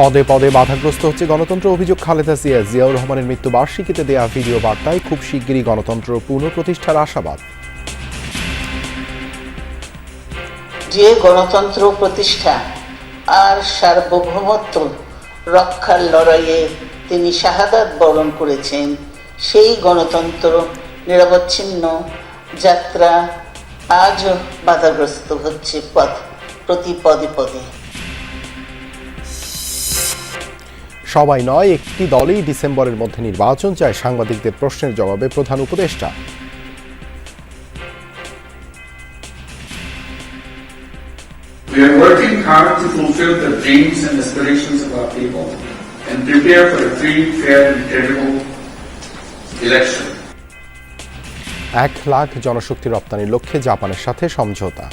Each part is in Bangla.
পদে পদে বাধাগ্রস্ত হচ্ছে গণতন্ত্র অভিযোগ খালেদা জিয়া। জিয়াউর রহমানের মৃত্যু বার্ষিকীতে দেয়া ভিডিও বার্তায় খুব শিগগিরই গণতন্ত্র পুনঃপ্রতিষ্ঠার আশাবাদ। যে গণতন্ত্র প্রতিষ্ঠা আর সার্বভৌমত্ব রক্ষার লড়াইয়ে তিনি শাহাদাত বরণ করেছেন, সেই গণতন্ত্র নিরবচ্ছিন্ন যাত্রা আজও বাধাগ্রস্ত হচ্ছে পথ প্রতি পদে পদে। সবাই নয় একটি দলই ডিসেম্বরের মধ্যে নির্বাচন চায়। সাংবাদিকদের প্রশ্নের জবাবে প্রধান উপদেষ্টা। এক লাখ জনশক্তি রপ্তানির লক্ষ্যে জাপানের সাথে সমঝোতা।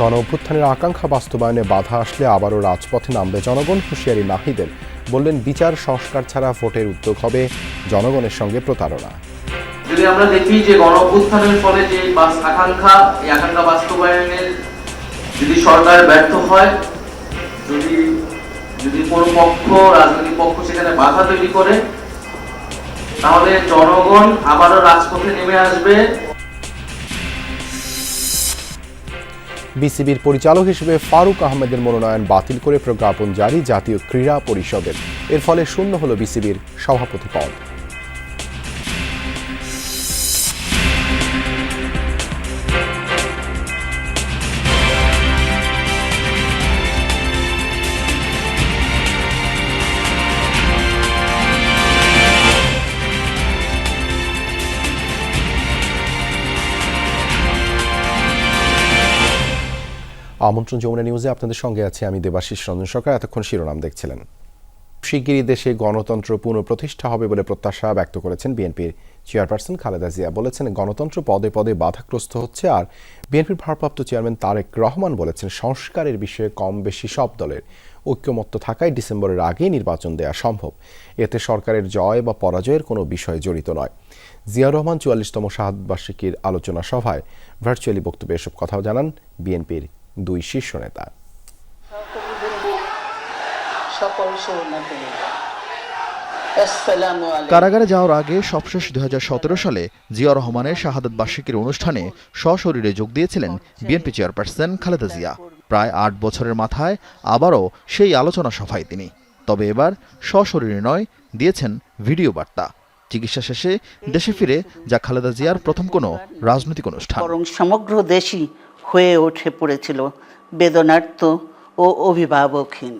গণ অভ্যুত্থানের আকাঙ্ক্ষা বাস্তবায়নে বাধা আসলে আবারও রাজপথে নামবে জনগণ, হুঁশিয়ারি নাহিদের। বললেন, বিচার সংস্কার ছাড়া ভোটের উদ্যোগ হবে জনগণের সঙ্গে প্রতারণা। যদি আমরা দেখি যে গণ অভ্যুত্থানের ফলে যে আকাঙ্ক্ষা, এই আকাঙ্ক্ষা বাস্তবায়নের যদি সরকার ব্যর্থ হয়, যদি যদি কোনো পক্ষ, রাজনৈতিক পক্ষ সেখানে বাধা তৈরি করে, তাহলে জনগণ আবারও রাজপথে নেমে আসবে বিসিবির পরিচালক হিসেবে ফারুক আহমেদের মনোনয়ন বাতিল করে প্রজ্ঞাপন জারি জাতীয় ক্রীড়া পরিষদের। এর ফলে শূন্য হল বিসিবির সভাপতি পদ। আমন্ত্রণ যমুনা নিউজে আপনাদের সঙ্গে আছি আমি দেবাশিস রঞ্জন সরকার। এতক্ষণ শিরোনাম দেখছিলেন। শিগগিরই দেশে গণতন্ত্র পুনঃপ্রতিষ্ঠা হবে বলে প্রত্যাশা ব্যক্ত করেছেন বিএনপির চেয়ারপারসন খালেদা জিয়া। বলেছেন, গণতন্ত্র পদে পদে বাধাগ্রস্ত হচ্ছে আর বিএনপির ভারপ্রাপ্ত চেয়ারম্যান তারেক রহমান বলেছেন, সংস্কারের বিষয়ে কম বেশি সব দলের ঐক্যমত্য থাকায় ডিসেম্বরের আগেই নির্বাচন দেওয়া সম্ভব। এতে সরকারের জয় বা পরাজয়ের কোনো বিষয় জড়িত নয়। জিয়া রহমান চুয়াল্লিশতম শাহাদবার্ষিকীর আলোচনা সভায় ভার্চুয়ালি বক্তব্যে এসব কথাও জানান বিএনপির দুই শীর্ষ নেতা। কারাগারে যাওয়ার আগে সবশেষ দুই সালে জিয়া রহমানের শাহাদত বার্ষিকীর অনুষ্ঠানে সশরীরে যোগ দিয়েছিলেন বিএনপি চেয়ারপারসন খালেদা জিয়া। প্রায় আট বছরের মাথায় আবারও সেই আলোচনা সভায় তিনি। তবে এবার সশরীরে নয় দিয়েছেন ভিডিও বার্তা। চিকিৎসা শেষে দেশে ফিরে যা খালেদা জিয়ার প্রথম কোনো রাজনৈতিক অনুষ্ঠান। বরং সমগ্র দেশই হয়ে উঠে পড়েছিল বেদনার্ত ও অভিভাবকহীন।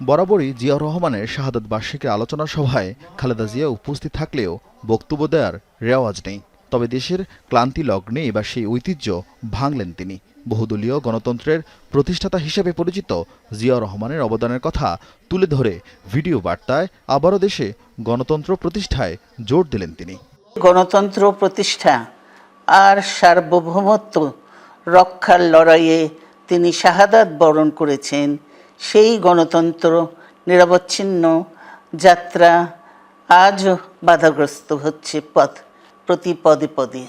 বরাবরই জিয়া রহমানের শাহাদত বার্ষিকীর আলোচনা সভায় খালেদা জিয়া উপস্থিত থাকলেও বক্তব্য দেওয়ার রেওয়াজ নেই। তবে দেশের ক্লান্তি লগ্নে এবার সেই ঐতিহ্য ভাঙলেন তিনি। বহুদলীয় গণতন্ত্রের প্রতিষ্ঠাতা হিসেবে পরিচিত জিয়া রহমানের অবদানের কথা তুলে ধরে ভিডিও বার্তায় আবারও দেশে গণতন্ত্র প্রতিষ্ঠায় জোর দিলেন তিনি। গণতন্ত্র প্রতিষ্ঠা আর সার্বভৌমত্ব রক্ষার লড়াইয়ে তিনি শাহাদাত বরণ করেছেন। সেই গণতন্ত্র নিরবচ্ছিন্ন যাত্রা আজও বাধাগ্রস্ত হচ্ছে পথ প্রতি পদে পদে।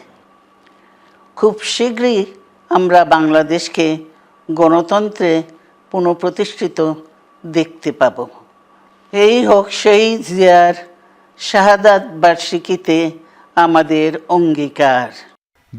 খুব শীঘ্রই আমরা বাংলাদেশকে গণতন্ত্রে পুনঃপ্রতিষ্ঠিত দেখতে পাব। এই হোক সেই জিয়ার শাহাদাত বার্ষিকীতে আমাদের অঙ্গীকার।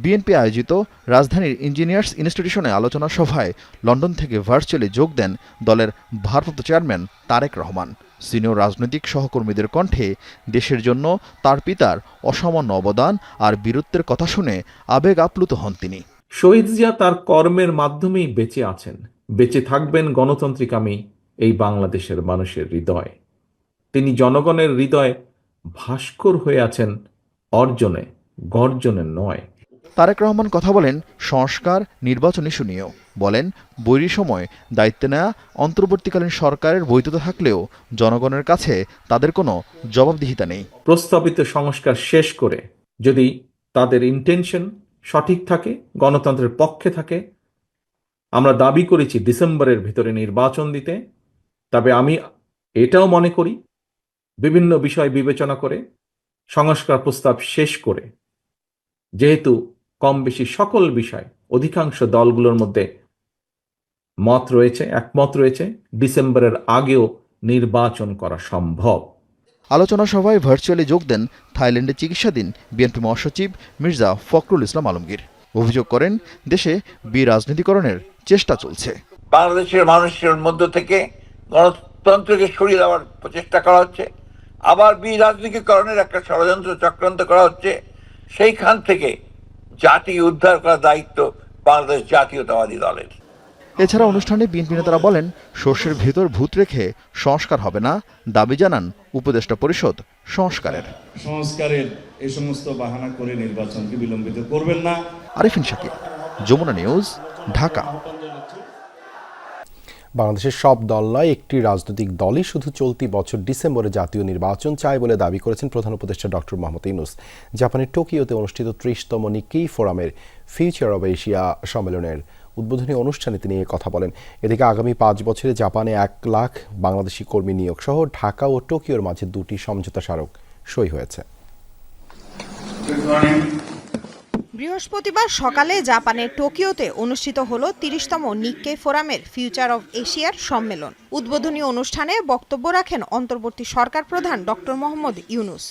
বিএনপি আয়োজিত রাজধানীর ইঞ্জিনিয়ার্স ইনস্টিটিউশনে আলোচনা সভায় লন্ডন থেকে ভার্চুয়ালি যোগ দেন দলের ভারপ্রাপ্ত চেয়ারম্যান তারেক রহমান। সিনিয়র রাজনৈতিক সহকর্মীদের কণ্ঠে দেশের জন্য তার পিতার অসামান্য অবদান আর বীরত্বের কথা শুনে আবেগ আপ্লুত হন তিনি। শহীদ জিয়া তার কর্মের মাধ্যমেই বেঁচে আছেন। বেঁচে থাকবেন গণতান্ত্রিকামী এই বাংলাদেশের মানুষের হৃদয়। তিনি জনগণের হৃদয়ে ভাস্কর হয়ে আছেন, অর্জনে গর্জনে নয়। তারেক রহমান কথা বলেন, সংস্কার, নির্বাচন ইস্যু নিয়েও। বলেন, বৈরী সময়, দায়িত্ব নেওয়া অন্তর্বর্তীকালীন সরকারের বৈধতা থাকলেও জনগণের কাছে তাদের কোনো জবাবদিহিতা নেই। প্রস্তাবিত সংস্কার শেষ করে যদি তাদের ইন্টেনশন সঠিক থাকে, গণতন্ত্রের পক্ষে থাকে, আমরা দাবি করেছি ডিসেম্বরের ভিতরে নির্বাচন দিতে, তবে আমি এটাও মনে করি, বিভিন্ন বিষয় বিবেচনা করে সংস্কার প্রস্তাব শেষ করে, যেহেতু কম বেশি সকল বিষয় অধিকাংশ দলগুলোর মধ্যে মত রয়েছে একমত রয়েছে ডিসেম্বরের আগেও নির্বাচন করা সম্ভব। আলোচনা সভায় ভার্চুয়ালি যোগ দেন থাইল্যান্ডে চিকিৎসাধীন বিএনপি মহাসচিব মির্জা ফখরুল ইসলাম আলমগীর। অভিযোগ করেন দেশে বিরাজনীতিকরণের চেষ্টা চলছে। বাংলাদেশের মানুষের মধ্য থেকে গণতন্ত্রকে সরিয়ে দেওয়ার প্রচেষ্টা করা হচ্ছে। আবার বিরাজনীতিকরণের একটা ষড়যন্ত্র চক্রান্ত করা হচ্ছে। সেইখান থেকে জাতি উদ্ধার করার দায়িত্ব বাংলাদেশ জাতীয়তাবাদী দলের। এছাড়া অনুষ্ঠানে বিএনপি নেতারা বলেন শস্যের ভেতর ভূত রেখে সংস্কার হবে না দাবি জানান উপদেষ্টা পরিষদ সংস্কারের। সংস্কারের এই সমস্ত বাহানা করে নির্বাচনকে বিলম্বিত করবেন না। আরিফিন শাকিব যমুনা নিউজ ঢাকা। বাংলাদেশের সব দল নয়, একটি রাজনৈতিক দলই শুধু চলতি বছর ডিসেম্বরে জাতীয় নির্বাচন চায় বলে দাবি করেছেন প্রধান উপদেষ্টা ডক্টর মোহাম্মদ ইউনুস। জাপানের টোকিওতে অনুষ্ঠিত ত্রিশতম নিকেই ফোরামের ফিউচার অব এশিয়া সম্মেলনের উদ্বোধনী অনুষ্ঠানে তিনি কথা বলেন। এদিকে আগামী পাঁচ বছরে জাপানে এক লাখ বাংলাদেশি কর্মী নিয়োগ সহ ঢাকা ও টোকিওর মাঝে দুটি সমঝোতা স্মারক সই হয়েছে. বৃহস্পতিবার সকালে জাপানের টোকিওতে অনুষ্ঠিত হল তিরিশতম নিক্কে ফোরামের ফিউচার অব এশিয়ার সম্মেলন উদ্বোধনী অনুষ্ঠানে বক্তব্য রাখেন অন্তর্বর্তী সরকার প্রধান ডক্টর মোহাম্মদ ইউনুস.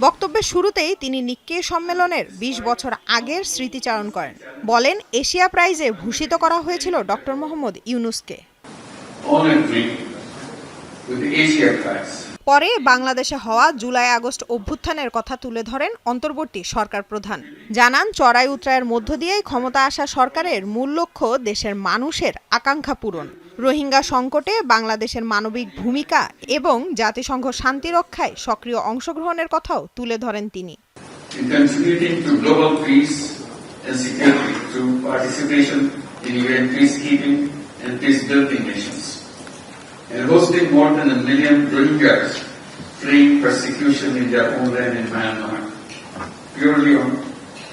বক্তব্যের শুরুতেই তিনি নিক্কে সম্মেলনের ২০ বছর আগের স্মৃতিচারণ করেন বলেন এশিয়া প্রাইজে ভূষিত করা হয়েছিল ডক্টর মোহাম্মদ ইউনুসকে Honored with the Asia Prize. পরে বাংলাদেশে হওয়া জুলাই আগস্ট অভ্যুত্থানের কথা তুলে ধরেন অন্তর্বর্তী সরকার প্রধান। জানান চড়াই উতরায়ের মধ্য দিয়েই ক্ষমতা আসা সরকারের মূল লক্ষ্য দেশের মানুষের আকাঙ্ক্ষা পূরণ। রোহিঙ্গা সংকটে বাংলাদেশের মানবিক ভূমিকা এবং জাতিসংঘ শান্তি রক্ষায় সক্রিয় অংশগ্রহণের কথাও তুলে ধরেন তিনি। Peace and peace-building missions, and hosting more than a million Rohingyas fleeing persecution in their homeland in Myanmar, purely on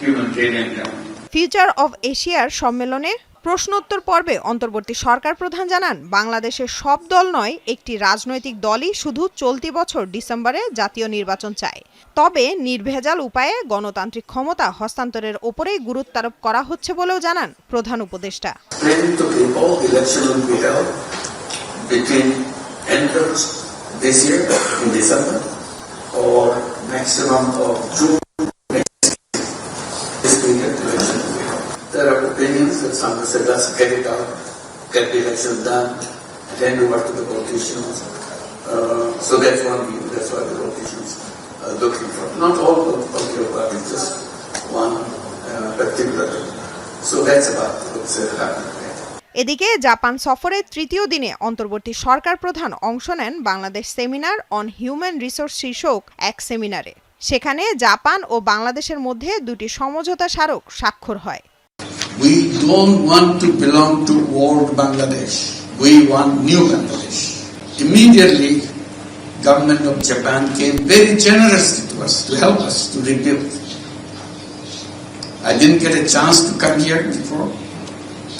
humanitarian grounds. Future of এশিয়ার সম্মেলনে প্রশ্নোত্তর পর্বে অন্তর্বর্তী সরকার প্রধান জানান বাংলাদেশের সব দল নয় একটি রাজনৈতিক দলই শুধু চলতি বছর ডিসেম্বরে জাতীয় নির্বাচন চায়। তবে নির্ভেজাল উপায়ে গণতান্ত্রিক ক্ষমতা হস্তান্তরের ওপরেই গুরুত্বারোপ করা হচ্ছে বলেও জানান প্রধান উপদেষ্টা। Between end of this year in December or maximum of June next year. This period election be held. There are opinions that some say let's get it out, get the election done, and hand over to the politicians. Uh, so that's one view, that's what the politicians are looking for. Not all political parties, just one uh, particular. So that's about what's happening. এদিকে জাপান সফরের তৃতীয় দিনে অন্তর্বর্তী সরকার প্রধান অংশ নেন Bangladesh seminar on human resource শীর্ষক এক সেমিনারে সেখানে জাপান ও বাংলাদেশের মধ্যে দুটি সমঝোতা স্মারক স্বাক্ষর হয় We don't want to belong to old Bangladesh. We want new Bangladesh. Immediately, government of Japan came very generously to us to help us to rebuild. I didn't get a chance to come here before.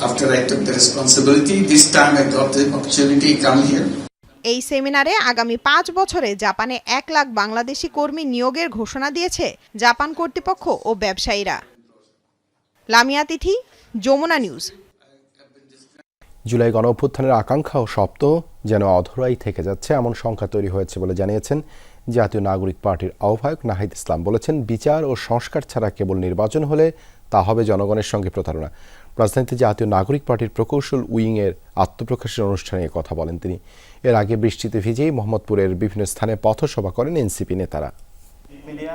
After I took the responsibility, this time I got the opportunity to come here. এই সেমিনারে আগামী পাঁচ বছরে জাপানে এক লাখ বাংলাদেশি কর্মী নিয়োগের ঘোষণা দিয়েছে জাপান কর্তৃপক্ষ ও ব্যবসায়ীরা। লামিয়া তিথি যমুনা নিউজ। জুলাই গণ অভ্যুত্থানের আকাঙ্ক্ষা ও স্বপ্ন যেন অধরাই থেকে যাচ্ছে এমন সংখ্যা তৈরি হয়েছে বলে জানিয়েছেন জাতীয় নাগরিক পার্টির আহ্বায়ক নাহিদ ইসলাম বলেছেন বিচার ও সংস্কার ছাড়া কেবল নির্বাচন হলে তা হবে জনগণের সঙ্গে প্রতারণা। রাজধানীতে জাতীয় নাগরিক পার্টির প্রকৌশল উইংয়ের আত্মপ্রকাশের অনুষ্ঠানে কথা বলেন তিনি। এর আগে বৃষ্টিতে ভিজেই মোহাম্মদপুরের বিভিন্ন স্থানে পথসভা করেন এনসিপি নেতারা। মিডিয়া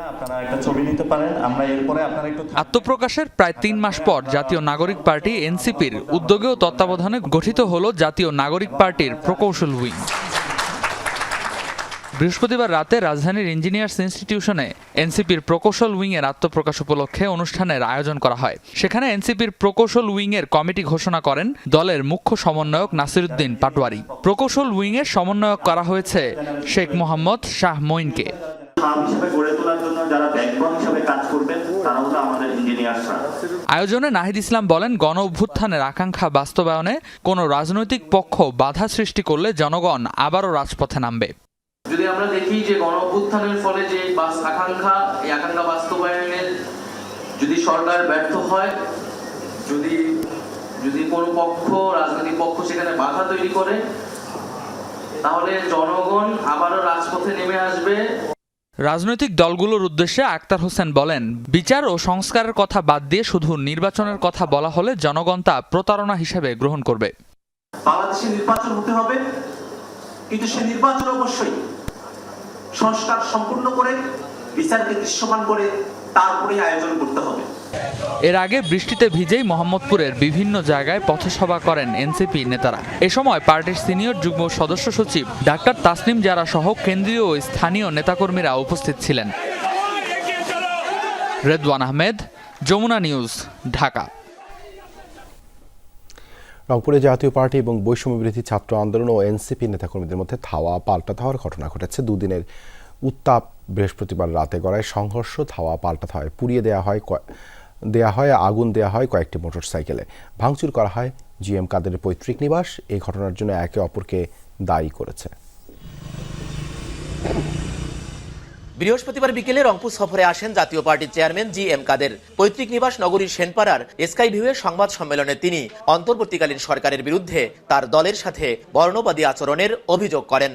ছবি নিতে পারেন আমরা এরপরে আপনারা একটু আত্মপ্রকাশের প্রায় তিন মাস পর জাতীয় নাগরিক পার্টি এনসিপির উদ্যোগে ও তত্ত্বাবধানে গঠিত হল জাতীয় নাগরিক পার্টির প্রকৌশল উইং। বৃহস্পতিবার রাতে রাজধানীর ইঞ্জিনিয়ার্স ইনস্টিটিউশনে এনসিপির প্রকৌশল উইংয়ের আত্মপ্রকাশ উপলক্ষে অনুষ্ঠানের আয়োজন করা হয়। সেখানে এনসিপির প্রকৌশল উইংয়ের কমিটি ঘোষণা করেন দলের মুখ্য সমন্বয়ক নাসিরুদ্দিন পাটোয়ারি। প্রকৌশল উইংয়ের সমন্বয়ক করা হয়েছে শেখ মোহাম্মদ শাহ মঈনকে। আয়োজনে নাহিদ ইসলাম বলেন গণ অভ্যুত্থানের আকাঙ্ক্ষা বাস্তবায়নে কোনো রাজনৈতিক পক্ষ বাধা সৃষ্টি করলে জনগণ আবারও রাজপথে নামবে। যদি আমরা দেখি যে গণ অভ্যুত্থানের ফলে যে বাস আকাঙ্ক্ষা এই আকাঙ্ক্ষা বাস্তবায়নের যদি সরকার ব্যর্থ হয় যদি যদি কোনো পক্ষ রাজনৈতিক পক্ষ সেখানে বাধা তৈরি করে তাহলে জনগণ আবারও রাজপথে নেমে আসবে। রাজনৈতিক দলগুলোর উদ্দেশ্যে আক্তার হোসেন বলেন বিচার ও সংস্কারের কথা বাদ দিয়ে শুধু নির্বাচনের কথা বলা হলে জনগণ তা প্রতারণা হিসেবে গ্রহণ করবে। বাংলাদেশে নির্বাচন হতে হবে কিন্তু সে নির্বাচন অবশ্যই সংস্কার সম্পূর্ণ করে, বিচারকে দৃশ্যমান করে তারপরে আয়োজন করতে হবে। এর আগে বৃষ্টিতে ভিজেই মোহাম্মদপুরের বিভিন্ন জায়গায় পথসভা করেন এনসিপি নেতারা। এ সময় পার্টির সিনিয়র যুগ্ম সদস্য সচিব ডাক্তার তাসনিম জারা সহ কেন্দ্রীয় ও স্থানীয় নেতাকর্মীরা উপস্থিত ছিলেন। রেদওয়ান আহমেদ, যমুনা নিউজ, ঢাকা। রংপুরে জাতীয় পার্টি এবং বৈষম্য বিরোধী ছাত্র আন্দোলন ও এনসিপি নেতাকর্মীদের মধ্যে ধাওয়া পাল্টা ধাওয়ার ঘটনা ঘটেছে। দুদিনের উত্তাপ বৃহস্পতিবার রাতে গড়ায় সংঘর্ষ ধাওয়া পাল্টা ধাওয়ায় পুড়িয়ে দেওয়া হয় দেয়া হয়, আগুন দেয়া হয় কয়েকটি মোটরসাইকেলে। ভাঙচুর করা হয় জি এম কাদের পৈতৃক নিবাস। এই ঘটনার জন্য একে অপরকে দায়ী করেছে। বৃহস্পতিবার বিকেলে রংপুর সফরে আসেন জাতীয় পার্টির চেয়ারম্যান জি এম কাদের। পৈতৃক নিবাস নগরীর সেনপাড়ার স্কাই ভিউয়ের সংবাদ সম্মেলনে তিনি অন্তর্বর্তীকালীন সরকারের বিরুদ্ধে তার দলের সাথে বর্ণবাদী আচরণের অভিযোগ করেন।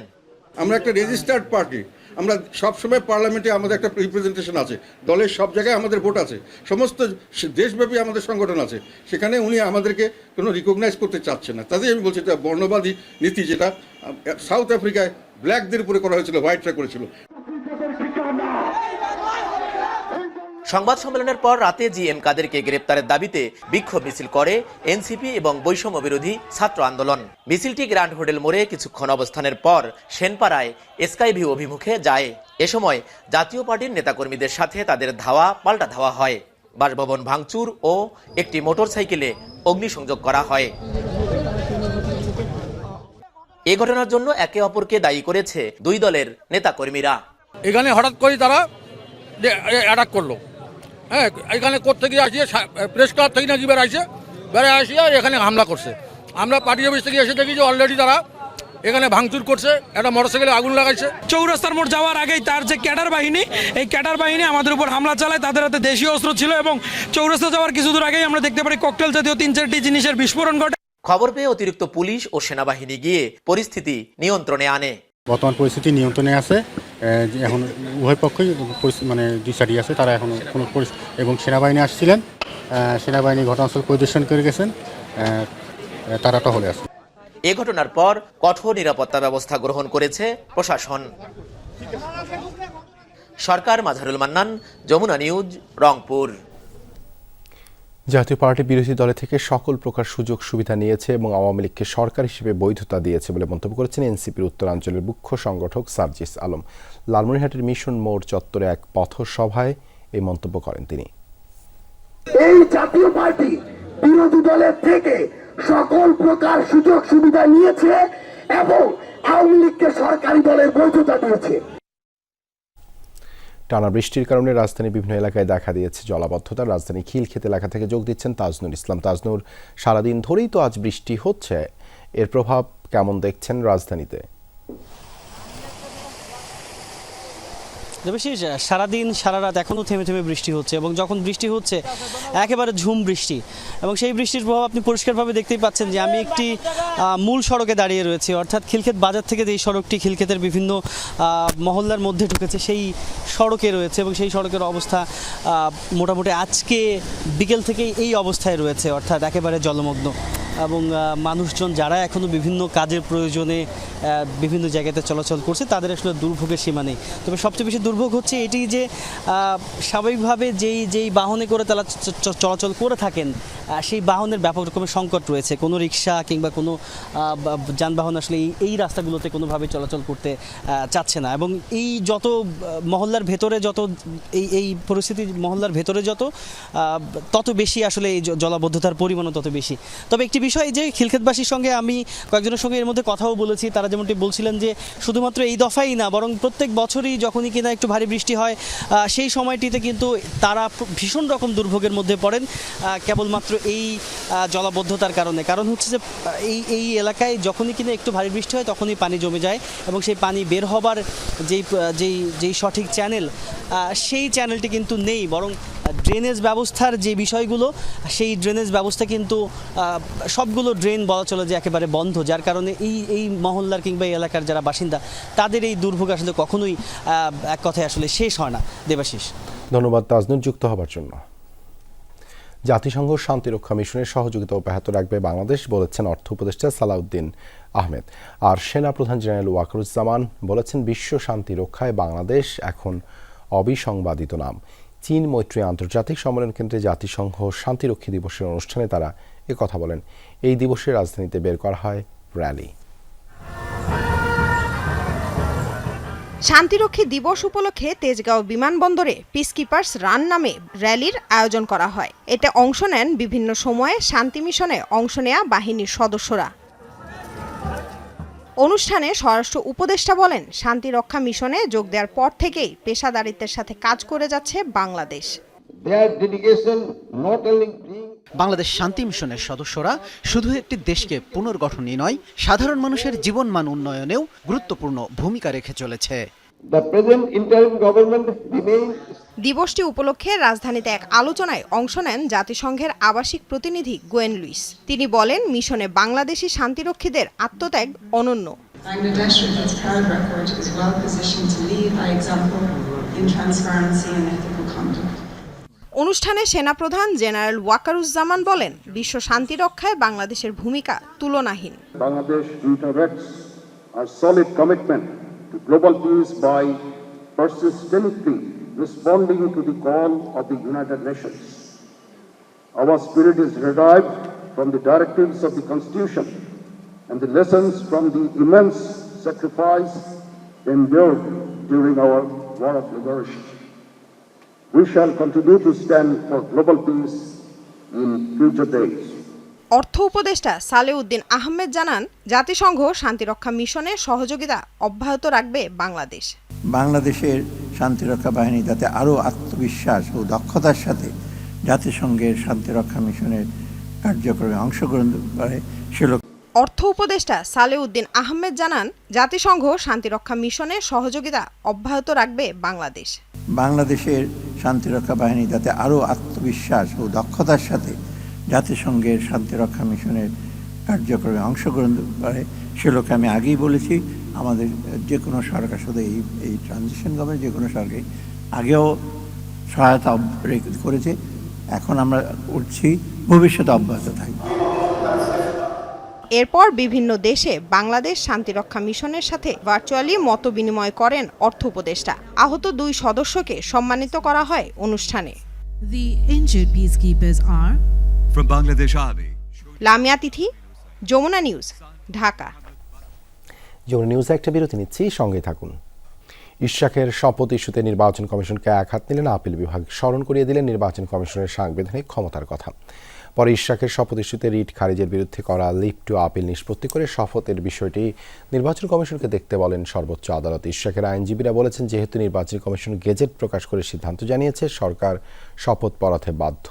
আমরা একটা রেজিস্টার্ড পার্টি। আমরা সবসময় পার্লামেন্টে আমাদের একটা রিপ্রেজেন্টেশন আছে। দলের সব জায়গায় আমাদের ভোট আছে। সমস্ত দেশব্যাপী আমাদের সংগঠন আছে। সেখানে উনি আমাদেরকে কোনো রিকগনাইজ করতে চাচ্ছেন না। তাতেই আমি বলছি, এটা বর্ণবাদী নীতি যেটা সাউথ আফ্রিকায় ব্ল্যাকদের উপরে করা হয়েছিল হোয়াইটরা করেছিল। সংবাদ সম্মেলনের পর রাতে জি এম কাদেরকে গ্রেপ্তারের দাবিতে বিক্ষোভ মিছিল করে এনসিপি এবং বৈষম্য বিরোধী ছাত্র আন্দোলন। মিছিলটি গ্র্যান্ড হোটেল মোড়ে কিছুক্ষণ অবস্থানের পর সেনপাড়ায় স্কাই ভিউ অভিমুখে যায়। এ সময় জাতীয় পার্টির নেতাকর্মীদের সাথে তাদের ধাওয়া, পাল্টা ধাওয়া হয়। বাসভবন ভাঙচুর ও একটি মোটরসাইকেলে অগ্নিসংযোগ করা হয়। এ ঘটনার জন্য একে অপরকে দায়ী করেছে দুই দলের নেতাকর্মীরা। এখানে হঠাৎ করে তারা অ্যাটাক করল। হ্যাঁ এখানে কোথেকে আসিয়ে প্রেস ক্লাব থেকে নাকি বেড়াইছে? বেড়ে আসিয়া এখানে হামলা করছে। আমরা পার্টি অফিস থেকে এসে দেখি যে অলরেডি তারা এখানে ভাঙচুর করছে একটা মোটরসাইকেলে আগুন লাগাইছে। চৌরাস্তার মোড় যাওয়ার আগেই তার যে ক্যাডার বাহিনী এই ক্যাডার বাহিনী আমাদের উপর হামলা চালায় তাদের হাতে দেশীয় অস্ত্র ছিল এবং চৌরাস্তা যাওয়ার কিছু দূর আগেই আমরা দেখতে পারি ককটেল জাতীয় তিন চারটি জিনিসের বিস্ফোরণ ঘটে। খবর পেয়ে অতিরিক্ত পুলিশ ও সেনাবাহিনী গিয়ে পরিস্থিতি নিয়ন্ত্রণে আনে। বর্তমান পরিস্থিতি নিয়ন্ত্রণে আছে। এখন উভয় পক্ষই মানে দুই আছে, তারা এখন কোনো এবং সেনাবাহিনী আসছিলেন সেনাবাহিনী ঘটনাস্থল পরিদর্শন করে গেছেন তারা টহলে আছে এ ঘটনার পর কঠোর নিরাপত্তা ব্যবস্থা গ্রহণ করেছে প্রশাসন। সরকার, মাঝারুল মান্নান, যমুনা নিউজ, রংপুর। জাতীয় পার্টি বিরোধী দলে থেকে সকল প্রকার সুযোগ সুবিধা নিয়েছে এবং আওয়ামী লীগকে সরকার হিসেবে বৈধতা দিয়েছে বলে মন্তব্য করেছেন এনসিপির উত্তরাঞ্চলের মুখ্য সংগঠক সার্জিস আলম। লালমনিরহাটের মিশন মোড় চত্বরে এক পথসভায় এই মন্তব্য করেন তিনি। এই জাতীয় পার্টি বিরোধী দলের থেকে সকল প্রকার সুযোগ সুবিধা নিয়েছে এবং আওয়ামী লীগকে সরকারি দলের বৈধতা দিয়েছে। টানা বৃষ্টির কারণে রাজধানীর বিভিন্ন এলাকায় দেখা দিয়েছে জলাবদ্ধতা। রাজধানী খিলক্ষেত এলাকা থেকে যোগ দিচ্ছেন তাজনুর ইসলাম। তাজনুর সারাদিন ধরেই তো আজ বৃষ্টি হচ্ছে। এর প্রভাব কেমন দেখছেন রাজধানীতে? সারাদিন, সারা রাত এখনও থেমে থেমে বৃষ্টি হচ্ছে এবং যখন বৃষ্টি হচ্ছে, একেবারে ঝুম বৃষ্টি। এবং সেই বৃষ্টির প্রভাব আপনি পরিষ্কারভাবে দেখতেই পাচ্ছেন যে আমি একটি মূল সড়কে দাঁড়িয়ে রয়েছি। অর্থাৎ খিলক্ষেত বাজার থেকে যে এই সড়কটি খিলক্ষেতের বিভিন্ন মহল্লার মধ্যে ঢুকেছে, সেই সড়কে রয়েছে এবং সেই সড়কের অবস্থা মোটামুটি আজকে বিকেল থেকেই এই অবস্থায় রয়েছে, অর্থাৎ একেবারে জলমগ্ন। এবং মানুষজন যারা এখনও বিভিন্ন কাজের প্রয়োজনে বিভিন্ন জায়গাতে চলাচল করছে, তাদের আসলে দুর্ভোগের সীমা নেই। তবে সবচেয়ে বেশি দুর্ভোগ হচ্ছে এটি যে স্বাভাবিকভাবে যেই যেই বাহনে করে তারা চলাচল করে থাকেন সেই বাহনের ব্যাপক রকমের সংকট রয়েছে। কোনো রিক্সা কিংবা কোনো যানবাহন আসলে এই এই রাস্তাগুলোতে কোনোভাবে চলাচল করতে চাচ্ছে না। এবং এই যত মহল্লার ভেতরে যত, এই এই পরিস্থিতি মহল্লার ভেতরে যত তত বেশি আসলে এই জলাবদ্ধতার পরিমাণও তত বেশি। তবে একটি বিষয় যে খিলক্ষেতবাসীর সঙ্গে আমি কয়েকজনের সঙ্গে এর মধ্যে কথাও বলেছি, তারা যেমনটি বলছিলেন যে শুধুমাত্র এই দফাই না, বরং প্রত্যেক বছরই যখনই কিনা একটু ভারী বৃষ্টি হয় সেই সময়টিতে কিন্তু তারা ভীষণ রকম দুর্ভোগের মধ্যে পড়েন কেবলমাত্র এই জলাবদ্ধতার কারণে। কারণ হচ্ছে যে এই এই এলাকায় যখনই কিনা একটু ভারী বৃষ্টি হয়, তখনই পানি জমে যায় এবং সেই পানি বের হবার যেই যেই যেই সঠিক চ্যানেল সেই চ্যানেলটি কিন্তু নেই, বরং ড্রেনেজ ব্যবস্থার যে বিষয়গুলো, সেই ড্রেনেজ ব্যবস্থা কিন্তু সবগুলো ড্রেন বলা চলে যে একেবারে বন্ধ, যার কারণে এই এই মহল্লার কিংবা এই এলাকার যারা বাসিন্দা, তাদের এই দুর্ভোগ আসলে কখনোই এক কথায় আসলে শেষ হয় না। দেবাশিস। ধন্যবাদ তাজনুর যুক্ত হবার জন্য। জাতিসংঘ শান্তিরক্ষা মিশনের সহযোগিতা অব্যাহত রাখবে বাংলাদেশ, বলেছেন অর্থ উপদেষ্টা সালাউদ্দিন আহমেদ। আর সেনাপ্রধান জেনারেল ওয়াকরুজ্জামান বলেছেন, বিশ্ব শান্তি রক্ষায় বাংলাদেশ এখন অবিসংবাদিত নাম। চীন মৈত্রী আন্তর্জাতিক সম্মেলন কেন্দ্রে জাতিসংঘ শান্তিরক্ষী দিবসের অনুষ্ঠানে তারা এ কথা বলেন। এই দিবসে রাজধানীতে বের করা হয় র্যালি। শান্তিরক্ষী দিবস উপলক্ষে তেজগাঁও বিমানবন্দরে পিসকিপার্স রান নামে র্যালির আয়োজন করা হয়। এতে অংশ নেন বিভিন্ন সময়ে শান্তি মিশনে অংশ নেয়া বাহিনীর সদস্যরা। অনুষ্ঠানে স্বরাষ্ট্র উপদেষ্টা বলেন শান্তি রক্ষা মিশনে যোগ দেওয়ার পর থেকেই পেশাদারিত্বের সাথে কাজ করে যাচ্ছে বাংলাদেশ। বাংলাদেশ শান্তি মিশনের সদস্যরা শুধু একটি দেশকে পুনর্গঠনই নয় সাধারণ মানুষের জীবনমান উন্নয়নেও গুরুত্বপূর্ণ ভূমিকা রেখে চলেছে। the present interim government remains দিবসটি উপলক্ষে রাজধানীতে এক আলোচনায় অংশ নেন জাতিসংঘের আবাসিক প্রতিনিধি গোয়েন লুইস। তিনি বলেন মিশনে বাংলাদেশি শান্তিরক্ষীদের আত্মত্যাগ অনন্য। অনুষ্ঠানে সেনাপ্রধান জেনারেল ওয়াকারুজ্জামান বলেন বিশ্ব শান্তি রক্ষায় বাংলাদেশের ভূমিকা তুলনাহীন। Bangladesh solid commitment global peace by persistently responding to the call of the United Nations. Our spirit is derived from the directives of the Constitution and the lessons from the immense sacrifice endured during our War of Liberation. We shall continue to stand for global peace in future days. অর্থ উপদেষ্টা সালেউদ্দিন আহমেদ জানান জাতিসংঘ শান্তিরক্ষা মিশনে সহযোগিতা অব্যাহত রাখবে বাংলাদেশ বাংলাদেশের শান্তিরক্ষা বাহিনী যাতে আরও আত্মবিশ্বাস ও দক্ষতার সাথে জাতিসংঘের শান্তিরক্ষা মিশনের কার্যক্রমে অংশগ্রহণ করে সে অর্থ উপদেষ্টা সালেউদ্দিন আহমেদ জানান জাতিসংঘ শান্তিরক্ষা মিশনে সহযোগিতা অব্যাহত রাখবে বাংলাদেশ। বাংলাদেশের শান্তিরক্ষা বাহিনী যাতে আরও আত্মবিশ্বাস ও দক্ষতার সাথে জাতিসংঘের শান্তিরক্ষা মিশনের কার্যক্রমে অংশগ্রহণ করে সে লক্ষ্যে আমি আগেই বলেছি আমাদের যে কোনো সরকার শুধু এই এই ট্রানজিশন গভর্নমেন্ট যে কোনো সরকারই আগেও সহায়তা করেছে এখন আমরা উঠছি ভবিষ্যতে অব্যাহত থাকবে। এরপর বিভিন্ন দেশে বাংলাদেশ শান্তিরক্ষা মিশনের সাথে ভার্চুয়ালি মত বিনিময় করেন অর্থ উপদেষ্টা। আহত দুই সদস্যকে সম্মানিত করা হয় অনুষ্ঠানে. লামিয়া তিথি যমুনা নিউজ ঢাকা। যমুনা নিউজে একটা বিরতি নিচ্ছি সঙ্গে থাকুন। ইশাকের শপথ ইস্যুতে নির্বাচন কমিশনকে এক হাত নিলেন আপিল বিভাগ, স্মরণ করিয়ে দিলেন নির্বাচন কমিশনের সাংবিধানিক ক্ষমতার কথা। পরে ইশাকের শপথ ইস্যুতে রিট খারিজের বিরুদ্ধে করা লিভ টু আপিল নিষ্পত্তি করে শপথের বিষয়টি নির্বাচন কমিশনকে দেখতে বলেন সর্বোচ্চ আদালত। ইশাকের আইনজীবীরা বলেছেন, যেহেতু নির্বাচন কমিশন গেজেট প্রকাশ করে সিদ্ধান্ত জানিয়েছে, সরকার শপথ পড়াতে বাধ্য।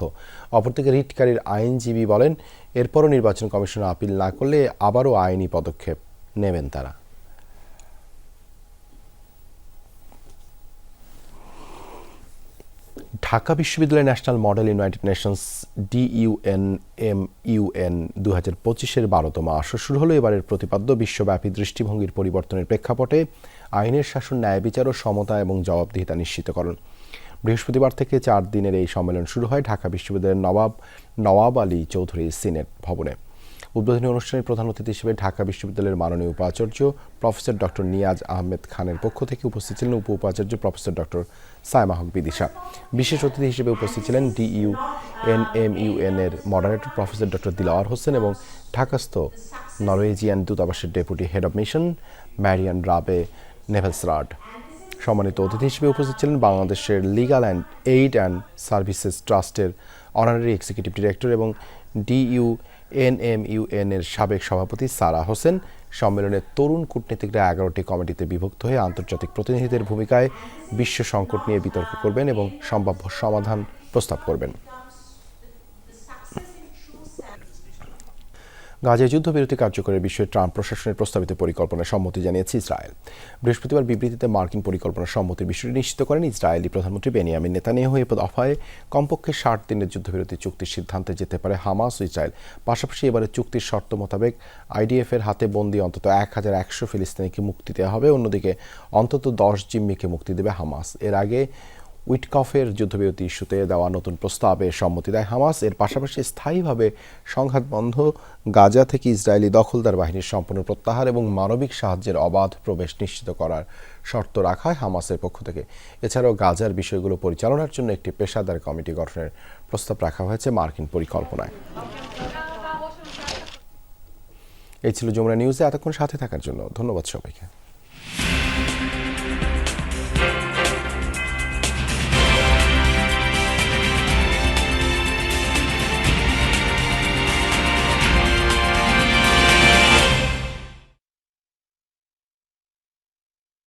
অপরদিকে রিটকারীর আইনজীবী বলেন, এরপরও নির্বাচন কমিশন আপিল না করলে আবারও আইনি পদক্ষেপ নেবেন তারা। ঢাকা বিশ্ববিদ্যালয় national model United Nations DUN M UN দু হাজার পঁচিশের বারোতম আসর শুরু হলো। এবারের প্রতিপাদ্য বিশ্বব্যাপী দৃষ্টিভঙ্গির পরিবর্তনের প্রেক্ষাপটে আইনের শাসন, ন্যায় বিচার ও সমতা এবং জবাবদিহিতা নিশ্চিতকরণ। বৃহস্পতিবার থেকে চার দিনের এই সম্মেলন শুরু হয় ঢাকা বিশ্ববিদ্যালয়ের নবাব, নওয়াব আলী চৌধুরী সিনেট ভবনে। উদ্বোধনী অনুষ্ঠানে প্রধান অতিথি হিসেবে ঢাকা বিশ্ববিদ্যালয়ের মাননীয় উপাচার্য প্রফেসর ডক্টর নিয়াজ আহমেদ খানের পক্ষ থেকে উপস্থিত ছিলেন। উপ উপাচার্য প্রফেসর ডক্টর সায়মা হক বিদিশা। বিশেষ অতিথি হিসেবে উপস্থিত ছিলেন ডিইউ এন এম ইউএন এর moderator professor doctor Dilawar Hossain এবং ঢাকাস্থ নরওয়েজিয়ান দূতাবাসের deputy head of mission Marianne Rabe Nevelsrud. সম্মানিত অতিথি হিসেবে উপস্থিত ছিলেন বাংলাদেশের legal and aid and services ট্রাস্টের অনারারি এক্সিকিউটিভ ডিরেক্টর এবং ডিইউ এনএমইউএন এর সাবেক সভাপতি সারা হোসেন। সম্মেলনে তরুণ কূটনীতিকরা এগারোটি কমিটিতে বিভক্ত হয়ে আন্তর্জাতিক প্রতিনিধিদের ভূমিকায় বিশ্ব সংকট নিয়ে বিতর্ক করবেন এবং সম্ভাব্য সমাধান প্রস্তাব করবেন। গাজায় যুদ্ধবিরতি কার্যকরের বিষয়ে ট্রাম্প প্রশাসনের প্রস্তাবিত পরিকল্পনায় সম্মতি জানিয়েছে ইসরায়েল। বৃহস্পতিবার বিবৃতিতে মার্কিন পরিকল্পনার সম্মতির বিষয়টি নিশ্চিত করেন ইসরায়েলি প্রধানমন্ত্রী বেনিয়ামিন নেতানিয়াহু। এ দফায় কমপক্ষে ষাট দিনের যুদ্ধবিরতি চুক্তির সিদ্ধান্তে যেতে পারে হামাস ও ইসরায়েল। পাশাপাশি এবারে চুক্তির শর্ত মোতাবেক আইডিএফ এর হাতে বন্দী অন্তত এক হাজার একশো ফিলিস্তিনিকে মুক্তি দেওয়া হবে। অন্যদিকে অন্তত দশ জিম্মিকে মুক্তি দেবে হামাস। এর আগে উইটকফের যুদ্ধবিরতি ইস্যুতে দেওয়া নতুন প্রস্তাবে সম্মতি দেয় হামাস। এর পাশাপাশি স্থায়ীভাবে সংঘাত বন্ধ গাজা থেকে ইসরায়েলি দখলদার বাহিনীর সম্পূর্ণ প্রত্যাহার এবং মানবিক সাহায্যের অবাধ প্রবেশ নিশ্চিত করার শর্ত রাখায় হামাসের পক্ষ থেকে। এছাড়াও গাজার বিষয়গুলো পরিচালনার জন্য একটি পেশাদার কমিটি গঠনের প্রস্তাব রাখা হয়েছে মার্কিন পরিকল্পনায়। এই ছিল যমুনা নিউজে। এতক্ষণ সাথে থাকার জন্য ধন্যবাদ সবাইকে।